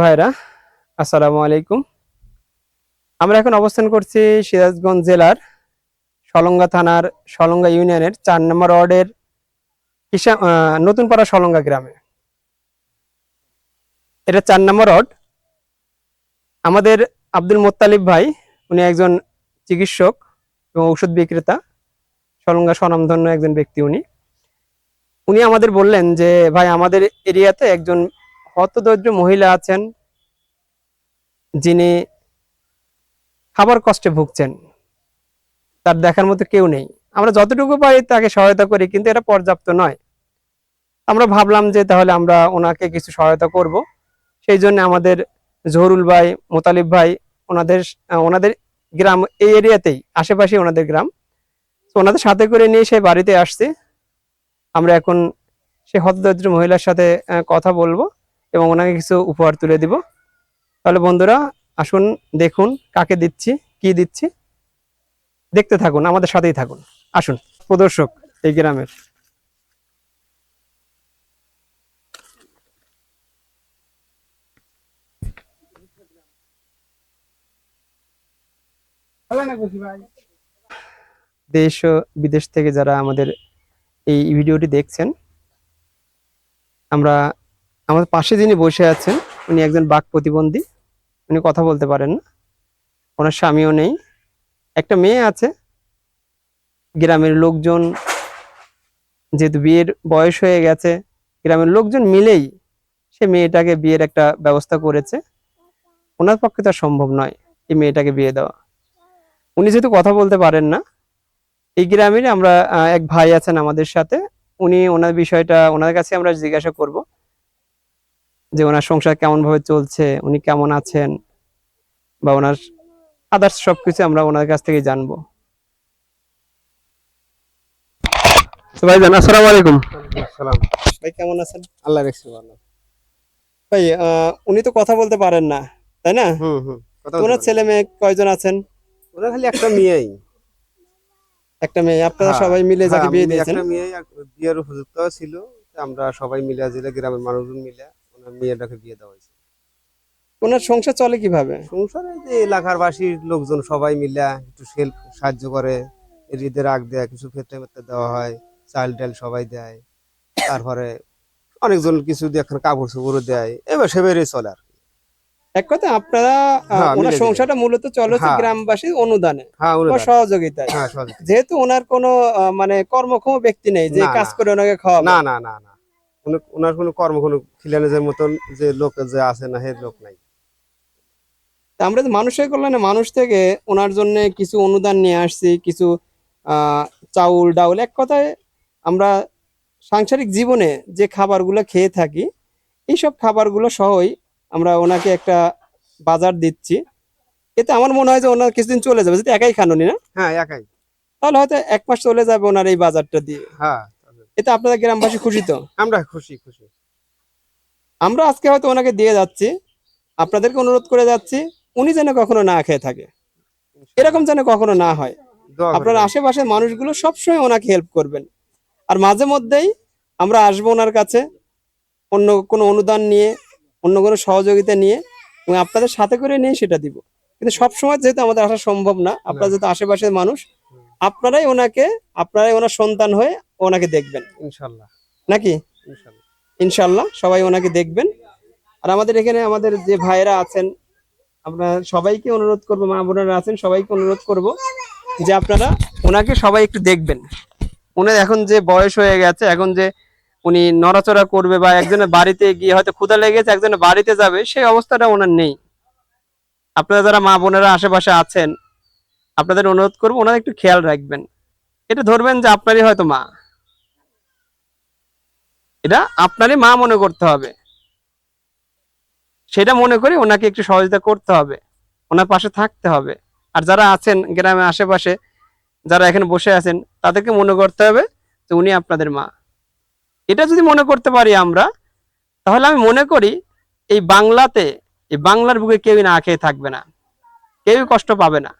ভাইরা, আসসালামু আলাইকুম। আমরা এখন অবস্থান করছি সিরাজগঞ্জ জেলার সলঙ্গা থানার সলঙ্গা ইউনিয়নের চার নম্বর ওয়ার্ডের নতুনপাড়া সলঙ্গা গ্রামে। এটা চার নম্বর ওয়ার্ড। আমাদের আব্দুল মোত্তালিব ভাই, উনি একজন চিকিৎসক এবং ঔষধ বিক্রেতা, সলঙ্গা স্বনামধন্য একজন ব্যক্তি উনি। উনি আমাদের বললেন যে, ভাই, আমাদের এরিয়াতে একজন হতদরিদ্র মহিলা আছেন যিনি খাবার কষ্টে ভুগছেন। তার দেখার মতো কেউ নেই। আমরা যতটুকু পারি তাকে সহায়তা করি, কিন্তু এটা পর্যাপ্ত নয়। আমরা ভাবলাম যে তাহলে আমরা ওনাকে কিছু সহায়তা করব। সেই জন্য আমাদের জহরুল ভাই, মোতালিব ভাই, ওনাদের ওনাদের গ্রাম এই এরিয়াতেই আশেপাশে ওনাদের গ্রাম। তো ওনাদের সাথে করে নিয়ে সেই বাড়িতে আসছে। আমরা এখন সে হতদরিদ্র মহিলার সাথে কথা বলব। এবং ওনাকে কিছু উপহার তুলে দিব। তাহলে বন্ধুরা, আসুন, দেখুন, কাকে দিচ্ছি, কি দিচ্ছি। দেখতে থাকুন, আমাদের সাথেই থাকুন। আসুন, প্রদর্শক এই গ্রামের। দেশ ও বিদেশ থেকে যারা আমাদের এই ভিডিওটি দেখছেন, আমরা আমাদের পাশে যিনি বসে আছেন, উনি একজন বাক প্রতিবন্ধী। উনি কথা বলতে পারেন না। ওনার স্বামীও নেই। একটা মেয়ে আছে। গ্রামের লোকজন যেহেতু বিয়ের বয়স হয়ে গেছে, গ্রামের লোকজন মিলেই সে মেয়েটাকে বিয়ের একটা ব্যবস্থা করেছে। ওনার পক্ষে তো সম্ভব নয় এই মেয়েটাকে বিয়ে দেওয়া। উনি যেহেতু কথা বলতে পারেন না, এই গ্রামের আমরা এক ভাই আছেন আমাদের সাথে। উনি ওনার বিষয়টা, ওনার কাছে আমরা জিজ্ঞাসা করব। যে ওনার সংসার কেমন ভাবে চলছে উনি কেমন আছেন বা ওনার আদার্স সবকিছু আমরা ওনার কাছ থেকে জানব। তো ভাই জান আসসালামু আলাইকুম। ভাই কেমন আছেন? আল্লাহ রেখে ভালো। ভাই উনি তো কথা বলতে পারেন না তাই না? হুম হুম কথা ওনার ছেলে মেয়ে কয়জন আছেন। ওরা খালি একটা মেয়েই। একটা মেয়ে আপনারা হ্যাঁ, সবাই মিলে যাকে হ্যাঁ, বিয়ে দিয়েছেন? একটা মেয়ে বিয়ের উপযুক্ত ছিল আমরা সবাই মিলে গ্রামের মানুষজন মিলে ওনার মেয়েটাকে বিয়ে দেওয়া হয়েছে। ওনার সংসার চলে কীভাবে? সংসারে যে এলাকার বাসীর লোকজন সবাই মিলে একটু সাহায্য করে ঈদের আগ দেয় কিছু ক্ষেত্রে মেত্রে দেওয়া হয় চাল ডাল সবাই দেয় তারপরে অনেকজন কিছু এখন কাপড় চোপড়ও দেয় এবার সেবারে চলে আর এক কথা আপনারা হ্যাঁ, ওনার সংসারটা মূলত চলে হচ্ছে হ্যাঁ। গ্রামবাসীর অনুদানে হ্যাঁ বা সহযোগিতায়। হ্যাঁ যেহেতু ওনার কোনো মানে কর্মক্ষম ব্যক্তি নেই যে কাজ করে ওনাকে খাওয়াবে। না না না না। কোনো- ওনার কোনো কর্ম কোনো খিলানের মতন যে লোক যে আছে না সে লোক নাই। আমরা যে মানুষের কল্যাণে মানুষ থেকে ওনার জন্য কিছু অনুদান নিয়ে আসছি কিছু চাউল ডাউল এক কথায় আমরা সাংসারিক জীবনে যে খাবারগুলো খেয়ে থাকি এইসব খাবারগুলো সহই আমরা ওনাকে একটা বাজার দিচ্ছি। এতে আমার মনে হয় যে ওনার কিছুদিন চলে যাবে। যদি একাই খানুনি না? হ্যাঁ একাই। তাহলে হয়তো এক মাস চলে যাবে ওনার এই বাজারটা দিয়ে। হ্যাঁ। এতে আপনাদের গ্রামবাসী খুশি তো? আমরা খুশি খুশি। আমরা আজকে হয়তো ওনাকে দিয়ে যাচ্ছি আপনাদেরকে অনুরোধ করে যাচ্ছি উনি যেন কখনো না খেয়ে থাকে। এরকম যেন কখনো না হয়। আপনার আশেপাশের মানুষগুলো সবসময় ওনাকে হেল্প করবেন। আর মাঝে মধ্যেই আমরা আসব ওনার কাছে অন্য কোনো অনুদান নিয়ে অন্য কোনো সহযোগিতা নিয়ে এবং আপনাদের সাথে করে নিয়ে সেটা দিব। কিন্তু সবসময় যেহেতু আমাদের আসা সম্ভব না আপনারা যেহেতু আশেপাশের মানুষ আপনারাই ওনাকে আপনারাই ওনার সন্তান হয়ে ওনাকে দেখবেন। ইনশাল্লাহ। নাকি? ইনশাল্লাহ। সবাই ওনাকে দেখবেন। আর আমাদের এখানে আমাদের যে ভাইয়েরা আছেন আমরা সবাইকে অনুরোধ করব মা বোনেরা আছেন সবাইকে অনুরোধ করব যে আপনারা ওনাকে সবাই একটু দেখবেন। উনি এখন যে বয়স হয়ে গেছে এখন যে উনি নড়াচড়া করবে বা একজনের বাড়িতে গিয়ে হয়তো ক্ষুদা লেগেছে একজনের বাড়িতে যাবে সেই অবস্থাটা ওনার নেই। আপনারা যারা মা বোনেরা আশেপাশে আছেন আপনাদের অনুরোধ করব ওনারা একটু খেয়াল রাখবেন। এটা ধরবেন যে আপনারই হয়তো মা। এটা আপনারই মা মনে করতে হবে। সেটা মনে করে ওনাকে একটু সহযোগিতা করতে হবে। ওনার পাশে থাকতে হবে। আর যারা আছেন গ্রামে আশেপাশে, যারা এখানে বসে আছেন, তাদেরকে মনে করতে হবে যে উনি আপনাদের মা। এটা যদি মনে করতে পারি আমরা, তাহলে আমি মনে করি এই বাংলাতে, এই বাংলার বুকে কেউই না খেয়ে থাকবে না। কেউই কষ্ট পাবে না।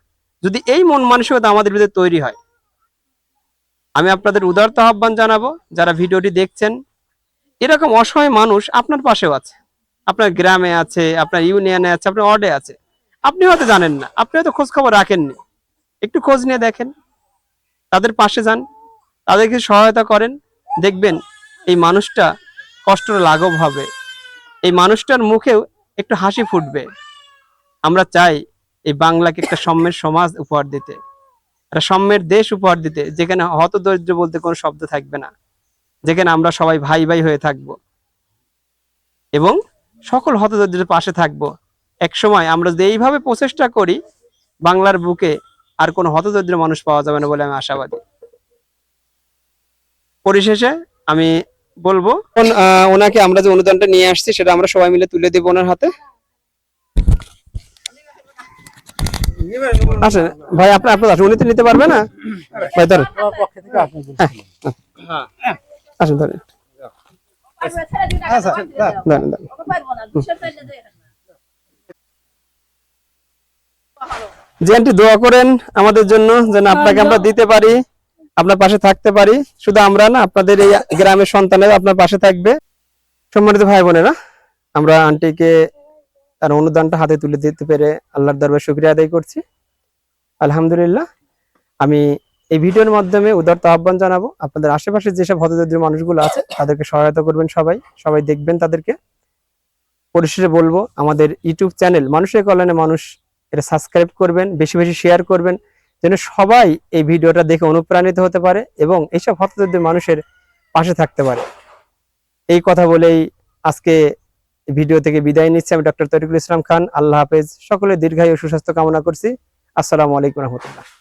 যদি এই মন মানসিকতা আমাদের ভিতরে তৈরি হয়, আমি আপনাদের উদারত আহ্বান জানাব। যারা ভিডিওটি দেখছেন এরকম অসহায় মানুষ আপনার পাশেও আছে। আপনার গ্রামে আছে, আপনার ইউনিয়নে আছে, আপনার ওয়ার্ডে আছে। আপনি হয়তো জানেন না, আপনি হয়তো খোঁজ খবর রাখেননি। একটু খোঁজ নিয়ে দেখেন। তাদের পাশে যান, তাদেরকে সহায়তা করেন। দেখবেন এই মানুষটা কষ্ট লাঘব হবে। এই মানুষটার মুখেও একটু হাসি ফুটবে। আমরা চাই এই বাংলাকে একটা সম্যের সমাজ উপহার দিতে। একটা সম্যের দেশ উপহার দিতে, যেখানে হতদরিদ্র বলতে কোনো শব্দ থাকবে না। যেখানে আমরা সবাই ভাই ভাই হয়ে থাকব। এবং সকল হতদরিদ্রের পাশে থাকব। এক সময় আমরা যদি এইভাবে প্রচেষ্টা করি বাংলার বুকে আর কোনো হতদরিদ্র মানুষ পাওয়া যাবে না বলে আমি আশাবাদী। পরিশেষে আমি বলব আহ, ওনাকে আমরা যে অনুদানটা নিয়ে আসছি সেটা আমরা সবাই মিলে তুলে দেবো ওনার হাতে। আসেন ভাই আপনার আপনার উনি তো নিতে পারবে না? ভাই ধরেন। হ্যাঁ, আসেন ধরেন। ধরেন ধরেন। জি আন্টি দোয়া করেন আমাদের জন্য যেন আপনাকে আমরা দিতে পারি আপনার পাশে থাকতে পারি। শুধু আমরা না আপনাদের এই গ্রামের সন্তানেরা আপনার পাশে থাকবে। সম্মানিত ভাই বোনেরা আমরা আন্টিকে তার অনুদানটা হাতে তুলে দিতে পেরে আল্লাহর দরবার শুক্রিয়া আদায় করছি। আলহামদুলিল্লাহ আমি এই ভিডিওর মাধ্যমে উদারত আহ্বান জানাব। আপনাদের আশেপাশে যেসব হতদরিদ্র মানুষগুলো আছে, তাদেরকে সহায়তা করবেন সবাই। সবাই দেখবেন তাদেরকে। পরিশেষে বলব, আমাদের ইউটিউব চ্যানেল মানুষের কল্যাণে মানুষ এটা সাবস্ক্রাইব করবেন, বেশি বেশি শেয়ার করবেন, যেন সবাই এই ভিডিওটা দেখে অনুপ্রাণিত হতে পারে এবং এইসব হতদরিদ্র মানুষের পাশে থাকতে পারে। এই কথা বলেই আজকে ভিডিও থেকে বিদায় নিচ্ছি। আমি ডক্টর তরিকুল ইসলাম খান। আল্লাহ হাফেজ। সকলে দীর্ঘায়ু সুস্বাস্থ্য কামনা করছি। আসসালামু আলাইকুম রহমতুল্লাহ।